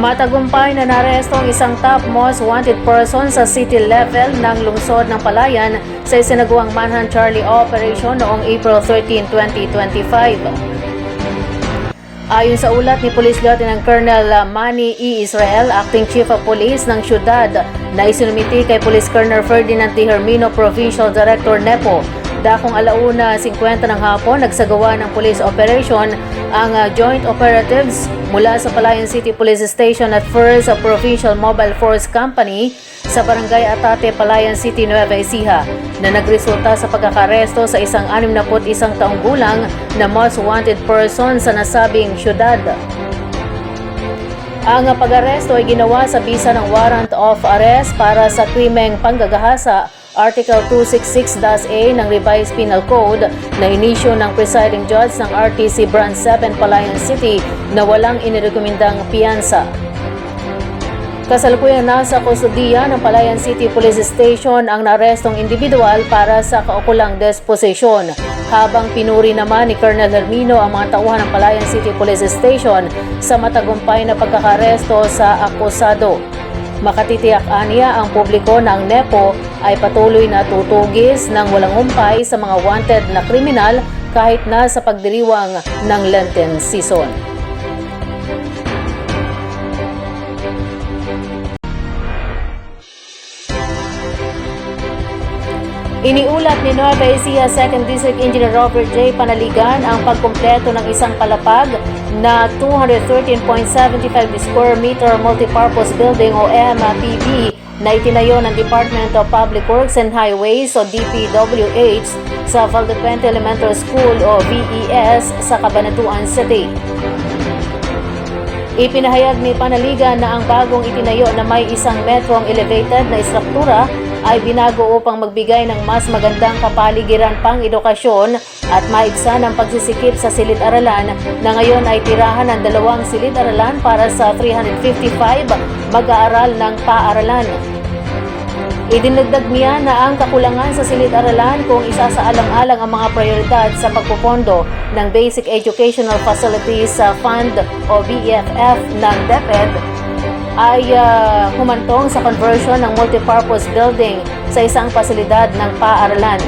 Matagumpay na naresto ang isang top most wanted person sa city level ng lungsod ng Palayan sa isinagawang Manhunt Charlie Operation noong April 13, 2025. Ayon sa ulat ni Police Lieutenant Colonel Manny E. Israel, Acting Chief of Police ng syudad, na isinumiti kay Police Colonel Ferdinand T. Hermino, Provincial Director NEPO, Dakong alauna 50 ng hapon, nagsagawa ng police operation ang uh, joint operatives mula sa Palayan City Police Station at First Provincial Mobile Force Company sa Barangay Atate, Palayan City, Nueva Ecija na nagresulta sa pagkakaresto sa isang 61 taong gulang na most wanted person sa nasabing syudad. Ang pag-aresto ay ginawa sa bisa ng warrant of arrest para sa krimeng panggagahasa Article 266-A ng Revised Penal Code na inisyo ng presiding judge ng RTC Branch 7 Palayan City na walang inirekomendang piyansa. Kasalukuyang nasa kustudiya ng Palayan City Police Station ang narestong individual para sa kaukulang disposisyon. Habang pinuri naman ni Colonel Hermino ang mga tauhan ng Palayan City Police Station sa matagumpay na pagkakaresto sa akusado. Makatitiyak aniya ang publiko na ang NEPO ay patuloy na tutugis ng walang humpay sa mga wanted na kriminal kahit na sa pagdiriwang ng Lenten season. Iniulat ni Nueva Ecija 2nd District Engineer Robert J. Panaligan ang pagkumpleto ng isang palapag na 213.75 square meter multipurpose building o MPB na itinayo ng Department of Public Works and Highways o DPWH sa Valdepuente Elementary School o VES sa Cabanatuan City. Ipinahayag ni Panaligan na ang bagong itinayo na may isang metrong elevated na istruktura ay binago upang magbigay ng mas magandang kapaligiran pang edukasyon at maigsa ng pagsisikip sa silid-aralan na ngayon ay tirahan ng dalawang silid-aralan para sa 355 mag-aaral ng paaralan. Idinagdag niya na ang kakulangan sa silid-aralan kung isasaalang-alang ang mga prioridad sa pagpupondo ng Basic Educational Facilities Fund o BEFF ng DepEd ay uh, humantong sa conversion ng multipurpose building sa isang pasilidad ng paaralan.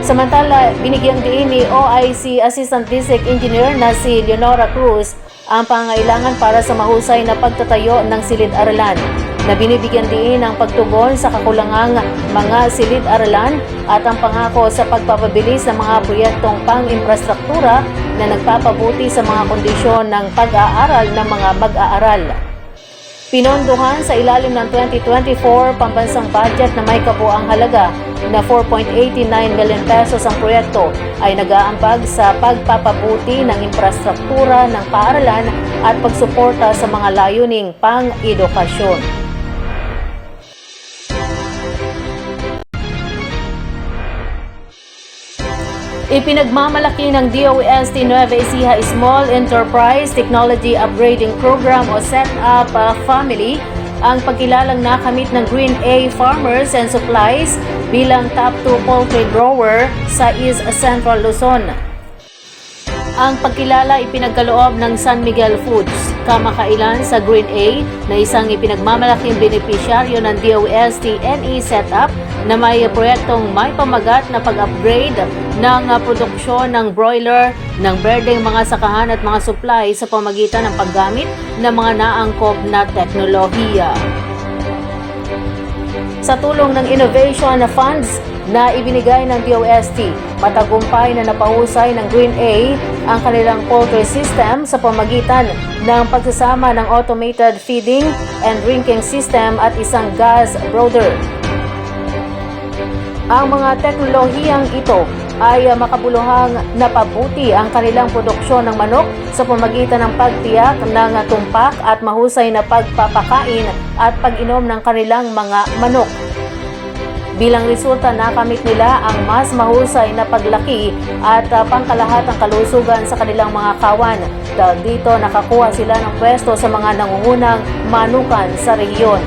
Samantala, binigyang diin ni OIC Assistant District Engineer na si Leonora Cruz ang pangailangan para sa mahusay na pagtatayo ng silid-aralan na binibigyan diin ang pagtugon sa kakulangang mga silid-aralan at ang pangako sa pagpapabilis ng mga proyektong pang-infrastruktura na nagpapabuti sa mga kondisyon ng pag-aaral ng mga mag-aaral. Pinondohan sa ilalim ng 2024 pambansang budget na may kabuang halaga na 4.89 million pesos ang proyekto ay nag-aambag sa pagpapabuti ng infrastruktura ng paaralan at pagsuporta sa mga layuning pang-edukasyon. Ipinagmamalaki ng DOST Nueva Ecija Small Enterprise Technology Upgrading Program o SETUP uh, Family ang pagkilalang nakamit ng Green A Farmers and Supplies bilang top 2 poultry grower sa East Central Luzon. Ang pagkilala ipinagkaloob ng San Miguel Foods, kamakailan sa Green A na isang ipinagmamalaking benepisyaryo ng DOST NE setup na may proyektong may pamagat na pag-upgrade ng uh, produksyon ng broiler ng berdeng mga sakahan at mga supply sa pamagitan ng paggamit ng mga naangkop na teknolohiya. Sa tulong ng innovation funds na ibinigay ng DOST, matagumpay na napahusay ng Green A ang kanilang poultry system sa pamagitan ng pagsasama ng automated feeding and drinking system at isang gas brooder. Ang mga teknolohiyang ito ay uh, makabuluhang napabuti ang kanilang produksyon ng manok sa pamagitan ng pagtiyak ng tumpak at mahusay na pagpapakain at pag-inom ng kanilang mga manok. Bilang resulta nakamit nila ang mas mahusay na paglaki at uh, pangkalahatang kalusugan sa kanilang mga kawan. Dahil dito nakakuha sila ng pwesto sa mga nangungunang manukan sa rehiyon.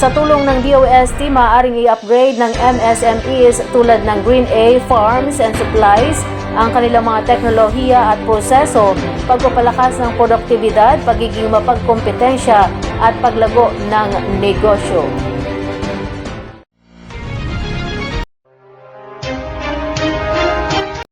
Sa tulong ng DOST, maaaring i-upgrade ng MSMEs tulad ng Green A Farms and Supplies ang kanilang mga teknolohiya at proseso, pagpapalakas ng produktibidad, pagiging mapagkompetensya at paglago ng negosyo.